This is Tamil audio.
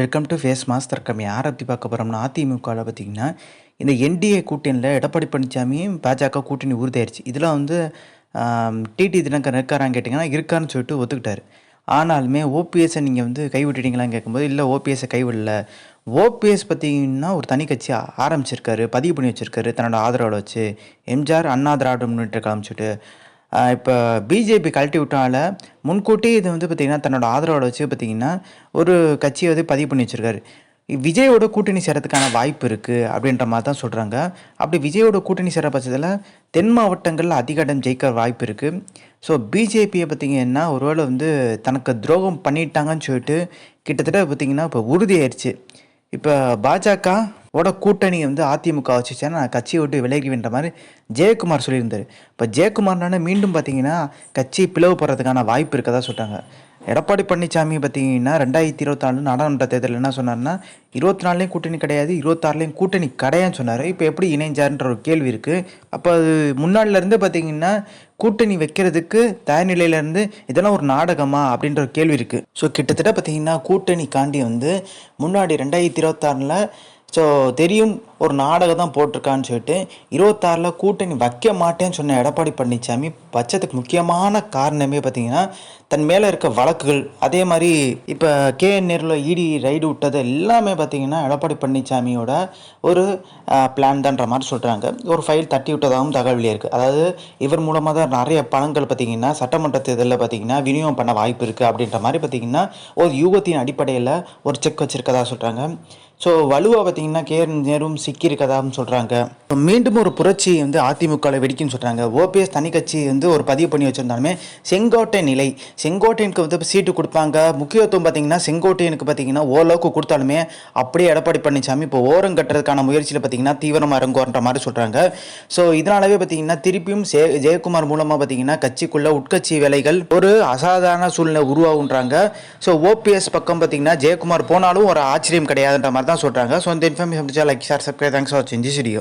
வெல்கம் டு ஃபேஸ் மாஸ்டர் கம்மி யாரை பற்றி பார்க்க போகிறோம்னா அதிமுகவில் பார்த்தீங்கன்னா இந்த என்டிஏ கூட்டணியில் எடப்பாடி பழனிசாமியும் பாஜக கூட்டணி உறுதியாயிருச்சு. இதில் வந்து டிடி தினகரன் இருக்காரான்னு கேட்டிங்கன்னா இருக்கான்னு சொல்லிட்டு ஒத்துக்கிட்டார். ஆனாலுமே ஓபிஎஸ்ஸை நீங்கள் வந்து கைவிட்டுட்டீங்களான்னு கேட்கும்போது இல்லை ஓபிஎஸ்ஸை கைவிடல. ஓபிஎஸ் பார்த்தீங்கன்னா ஒரு தனி கட்சி ஆரம்பிச்சிருக்காரு பதிவு பண்ணி வச்சுருக்காரு தன்னோட ஆதரவோட வச்சு. எம்ஜிஆர் அண்ணா திராவிட முன்னேற்ற காமிச்சிட்டு இப்போ பிஜேபி கழட்டி விட்டால முன்கூட்டி இது வந்து பார்த்திங்கன்னா தன்னோட ஆதரவோட வச்சு பார்த்திங்கன்னா ஒரு கட்சியை வந்து பதிவு பண்ணி வச்சுருக்காரு. விஜயோட கூட்டணி சேரத்துக்கான வாய்ப்பு இருக்குது அப்படின்ற மாதிரி தான் சொல்கிறாங்க அப்படி விஜயோட கூட்டணி சேர பட்சத்தில் தென் மாவட்டங்களில் அதிக இடம் ஜெயிக்க வாய்ப்பு இருக்குது ஸோ பிஜேபியை பார்த்திங்கன்னா ஒருவேளை வந்து தனக்கு துரோகம் பண்ணிட்டாங்கன்னு சொல்லிட்டு கிட்டத்தட்ட பார்த்திங்கன்னா இப்போ உறுதியாயிருச்சு. இப்போ பாஜக ஓட கூட்டணி வந்து அதிமுக வச்சுச்சேன்னா நான் கட்சியை விட்டு விலகிவின்ற மாதிரி ஜெயக்குமார் சொல்லியிருந்தார். இப்போ ஜெயக்குமார்னால மீண்டும் பார்த்தீங்கன்னா கட்சி பிளவுபடுறதுக்கான வாய்ப்பு இருக்கதா சொல்லிட்டாங்க எடப்பாடி பழனிசாமி பார்த்தீங்கன்னா ரெண்டாயிரத்தி இருபத்தாலு நாடாளுமன்ற தேர்தலில் என்ன சொன்னார்னா இருபத்தி நாலுலேயும் கூட்டணி கிடையாது இருபத்தாறுலேயும் கூட்டணி கிடையாதுன்னு சொன்னார். இப்போ எப்படி இணைஞ்சாருன்ற ஒரு கேள்வி இருக்குது அப்போ அது முன்னாடிலேருந்து பார்த்தீங்கன்னா கூட்டணி வைக்கிறதுக்கு தயார்நிலையிலேருந்து இதெல்லாம் ஒரு நாடகமா அப்படின்ற ஒரு கேள்வி இருக்குது ஸோ கிட்டத்தட்ட பார்த்தீங்கன்னா கூட்டணி காண்டி வந்து முன்னாடி ரெண்டாயிரத்தி இருபத்தாறில் ஸோ தெரியும் ஒரு நாடகம் தான் போட்டிருக்கான்னு சொல்லிட்டு இருபத்தாறில் கூட்டணி வைக்க மாட்டேன்னு சொன்ன எடப்பாடி பழனிசாமி பட்சத்துக்கு முக்கியமான காரணமே பார்த்தீங்கன்னா தன் மேலே இருக்க வழக்குகள் அதே மாதிரி இப்போ கேஎன் நேரில் இடி ரைடு விட்டது எல்லாமே பார்த்தீங்கன்னா எடப்பாடி பழனிசாமியோட ஒரு பிளான் தான்ற மாதிரி சொல்கிறாங்க ஒரு ஃபைல் தட்டி விட்டதாகவும் தகவலே இருக்குது அதாவது இவர் மூலமாக தான் நிறைய பணங்கள் பார்த்தீங்கன்னா சட்டமன்ற தேர்தலில் பார்த்தீங்கன்னா விநியோகம் பண்ண வாய்ப்பு இருக்குது அப்படின்ற மாதிரி பார்த்தீங்கன்னா ஒரு யூகத்தின் அடிப்படையில் ஒரு செக் வச்சுருக்கதா சொல்கிறாங்க ஸோ வலுவாக பார்த்திங்கன்னா கே நேரும் சிக்கியிருக்கதான்னு சொல்கிறாங்க மீண்டும் ஒரு புரட்சி வந்து அதிமுகவில் வெடிக்குன்னு சொல்கிறாங்க ஓபிஎஸ் தனி கட்சி வந்து ஒரு பதிவு பண்ணி வச்சுருந்தாலுமே செங்கோட்டை நிலை. செங்கோட்டையனுக்கு வந்து சீட்டு கொடுப்பாங்க. முக்கியத்துவம் பார்த்தீங்கன்னா செங்கோட்டையனுக்கு பார்த்தீங்கன்னா ஓரளவுக்கு கொடுத்தாலுமே அப்படியே எடப்பாடி பழனிசாமி இப்போ ஓரம் கட்டுறதுக்கான முயற்சியில் பார்த்தீங்கன்னா தீவிரமாக இறங்குன்ற மாதிரி சொல்கிறாங்க ஸோ இதனாலவே பார்த்தீங்கன்னா திருப்பியும் சே ஜெயக்குமார் மூலமாக பார்த்தீங்கன்னா கட்சிக்குள்ள உட்கட்சி வேலைகள் ஒரு அசாதாரண சூழ்நிலை உருவாகுன்றாங்க. ஸோ ஓபிஎஸ் பக்கம் பார்த்தீங்கன்னா ஜெயக்குமார் போனாலும் ஒரு ஆச்சரியம் கிடையாதுன்ற மாதிரி தான் சொல்கிறாங்க ஸோ இந்த information like share okay thanks for watching this video